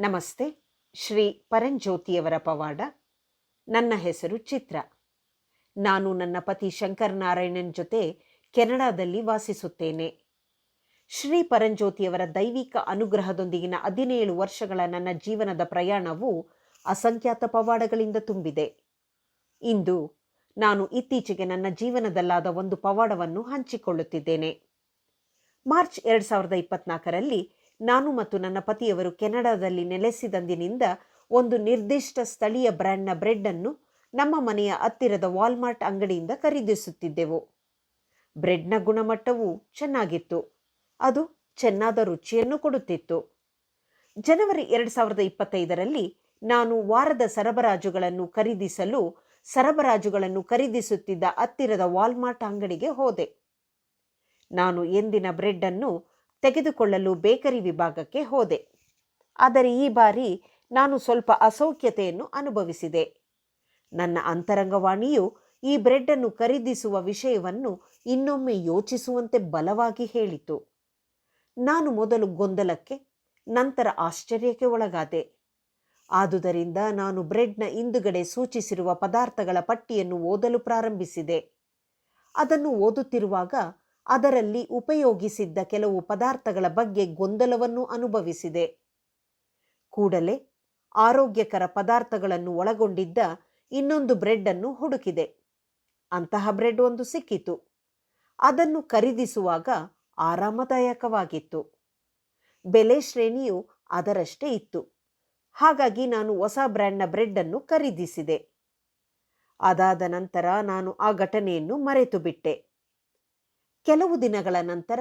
ನಮಸ್ತೆ, ಶ್ರೀ ಪರಂಜ್ಯೋತಿಯವರ ಪವಾಡ. ನನ್ನ ಹೆಸರು ಚಿತ್ರ. ನಾನು ನನ್ನ ಪತಿ ಶಂಕರನಾರಾಯಣನ್ ಜೊತೆ ಕೆನಡಾದಲ್ಲಿ ವಾಸಿಸುತ್ತೇನೆ. ಶ್ರೀ ಪರಂಜ್ಯೋತಿಯವರ ದೈವಿಕ ಅನುಗ್ರಹದೊಂದಿಗಿನ ಹದಿನೇಳು ವರ್ಷಗಳ ನನ್ನ ಜೀವನದ ಪ್ರಯಾಣವು ಅಸಂಖ್ಯಾತ ಪವಾಡಗಳಿಂದ ತುಂಬಿದೆ. ಇಂದು ನಾನು ಇತ್ತೀಚೆಗೆ ನನ್ನ ಜೀವನದಲ್ಲಾದ ಒಂದು ಪವಾಡವನ್ನು ಹಂಚಿಕೊಳ್ಳುತ್ತಿದ್ದೇನೆ. ಮಾರ್ಚ್ ಎರಡು ಸಾವಿರದ ಇಪ್ಪತ್ನಾಲ್ಕರಲ್ಲಿ ನಾನು ಮತ್ತು ನನ್ನ ಪತಿಯವರು ಕೆನಡಾದಲ್ಲಿ ನೆಲೆಸಿದಂದಿನಿಂದ ಒಂದು ನಿರ್ದಿಷ್ಟ ಸ್ಥಳೀಯ ಬ್ರ್ಯಾಂಡ್ನ ಬ್ರೆಡ್ಡನ್ನು ನಮ್ಮ ಮನೆಯ ಹತ್ತಿರದ ವಾಲ್ಮಾರ್ಟ್ ಅಂಗಡಿಯಿಂದ ಖರೀದಿಸುತ್ತಿದ್ದೆವು. ಬ್ರೆಡ್ನ ಗುಣಮಟ್ಟವು ಚೆನ್ನಾಗಿತ್ತು. ಅದು ಚೆನ್ನಾದ ರುಚಿಯನ್ನು ಕೊಡುತ್ತಿತ್ತು. ಜನವರಿ ಎರಡು ಸಾವಿರದ ಇಪ್ಪತ್ತೈದರಲ್ಲಿ ನಾನು ವಾರದ ಸರಬರಾಜುಗಳನ್ನು ಖರೀದಿಸಲು ಸರಬರಾಜುಗಳನ್ನು ಖರೀದಿಸುತ್ತಿದ್ದ ಹತ್ತಿರದ ವಾಲ್ಮಾರ್ಟ್ ಅಂಗಡಿಗೆ ಹೋದೆ. ನಾನು ಎಂದಿನ ಬ್ರೆಡ್ ಅನ್ನು ತೆಗೆದುಕೊಳ್ಳಲು ಬೇಕರಿ ವಿಭಾಗಕ್ಕೆ ಹೋದೆ. ಆದರೆ ಈ ಬಾರಿ ನಾನು ಸ್ವಲ್ಪ ಅಸೌಖ್ಯತೆಯನ್ನು ಅನುಭವಿಸಿದೆ. ನನ್ನ ಅಂತರಂಗವಾಣಿಯು ಈ ಬ್ರೆಡ್ ಅನ್ನು ಖರೀದಿಸುವ ವಿಷಯವನ್ನು ಇನ್ನೊಮ್ಮೆ ಯೋಚಿಸುವಂತೆ ಬಲವಾಗಿ ಹೇಳಿತು. ನಾನು ಮೊದಲು ಗೊಂದಲಕ್ಕೆ, ನಂತರ ಆಶ್ಚರ್ಯಕ್ಕೆ ಒಳಗಾದೆ. ಆದುದರಿಂದ ನಾನು ಬ್ರೆಡ್ನ ಹಿಂದುಗಡೆ ಸೂಚಿಸಿರುವ ಪದಾರ್ಥಗಳ ಪಟ್ಟಿಯನ್ನು ಓದಲು ಪ್ರಾರಂಭಿಸಿದೆ. ಅದನ್ನು ಓದುತ್ತಿರುವಾಗ ಅದರಲ್ಲಿ ಉಪಯೋಗಿಸಿದ್ದ ಕೆಲವು ಪದಾರ್ಥಗಳ ಬಗ್ಗೆ ಗೊಂದಲವನ್ನು ಅನುಭವಿಸಿದೆ. ಕೂಡಲೇ ಆರೋಗ್ಯಕರ ಪದಾರ್ಥಗಳನ್ನು ಒಳಗೊಂಡಿದ್ದ ಇನ್ನೊಂದು ಬ್ರೆಡ್ ಅನ್ನು ಹುಡುಕಿದೆ. ಅಂತಹ ಬ್ರೆಡ್ ಒಂದು ಸಿಕ್ಕಿತು. ಅದನ್ನು ಖರೀದಿಸುವಾಗ ಆರಾಮದಾಯಕವಾಗಿತ್ತು. ಬೆಲೆ ಶ್ರೇಣಿಯು ಅದರಷ್ಟೇ ಇತ್ತು. ಹಾಗಾಗಿ ನಾನು ಹೊಸ ಬ್ರ್ಯಾಂಡ್ನ ಬ್ರೆಡ್ ಅನ್ನು ಖರೀದಿಸಿದೆ. ಅದಾದ ನಂತರ ನಾನು ಆ ಘಟನೆಯನ್ನು ಮರೆತು ಬಿಟ್ಟೆ ಕೆಲವು ದಿನಗಳ ನಂತರ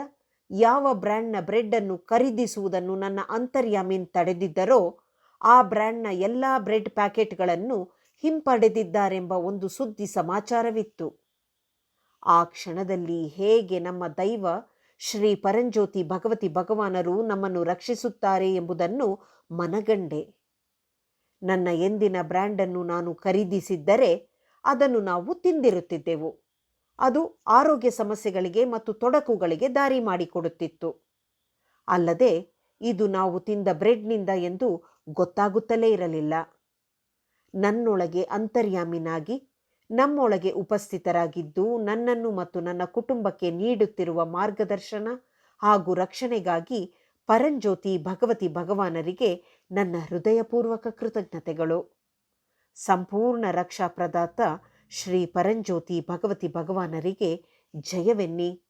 ಯಾವ ಬ್ರ್ಯಾಂಡ್ನ ಬ್ರೆಡ್ ಅನ್ನು ಖರೀದಿಸುವುದನ್ನು ನನ್ನ ಅಂತರ್ಯಾಮೀನ್ ತಡೆದಿದ್ದರೋ, ಆ ಬ್ರ್ಯಾಂಡ್ನ ಎಲ್ಲ ಬ್ರೆಡ್ ಪ್ಯಾಕೆಟ್ಗಳನ್ನು ಹಿಂಪಡೆದಿದ್ದಾರೆಂಬ ಒಂದು ಸುದ್ದಿ ಸಮಾಚಾರವಿತ್ತು. ಆ ಕ್ಷಣದಲ್ಲಿ ಹೇಗೆ ನಮ್ಮ ದೈವ ಶ್ರೀ ಪರಂಜ್ಯೋತಿ ಭಗವತಿ ಭಗವಾನರು ನಮ್ಮನ್ನು ರಕ್ಷಿಸುತ್ತಾರೆ ಎಂಬುದನ್ನು ಮನಗಂಡೆ. ನನ್ನ ಎಂದಿನ ಬ್ರ್ಯಾಂಡನ್ನು ನಾನು ಖರೀದಿಸಿದ್ದರೆ ಅದನ್ನು ನಾವು ತಿಂದಿರುತ್ತಿದ್ದೆವು. ಅದು ಆರೋಗ್ಯ ಸಮಸ್ಯೆಗಳಿಗೆ ಮತ್ತು ತೊಡಕುಗಳಿಗೆ ದಾರಿ ಮಾಡಿಕೊಡುತ್ತಿತ್ತು. ಅಲ್ಲದೆ, ಇದು ನಾವು ತಿಂದ ಬ್ರೆಡ್ನಿಂದ ಎಂದು ಗೊತ್ತಾಗುತ್ತಲೇ ಇರಲಿಲ್ಲ. ನನ್ನೊಳಗೆ ಅಂತರ್ಯಾಮಿನಾಗಿ, ನಮ್ಮೊಳಗೆ ಉಪಸ್ಥಿತರಾಗಿದ್ದು, ನನ್ನನ್ನು ಮತ್ತು ನನ್ನ ಕುಟುಂಬಕ್ಕೆ ನೀಡುತ್ತಿರುವ ಮಾರ್ಗದರ್ಶನ ಹಾಗೂ ರಕ್ಷಣೆಗಾಗಿ ಪರಂಜ್ಯೋತಿ ಭಗವತಿ ಭಗವಾನರಿಗೆ ನನ್ನ ಹೃದಯಪೂರ್ವಕ ಕೃತಜ್ಞತೆಗಳು. ಸಂಪೂರ್ಣ ರಕ್ಷಾ ಪ್ರದಾತ ಶ್ರೀ ಪರಂಜ್ಯೋತಿ ಭಗವತಿ ಭಗವಾನರಿಗೆ ಜಯವೆನ್ನಿ.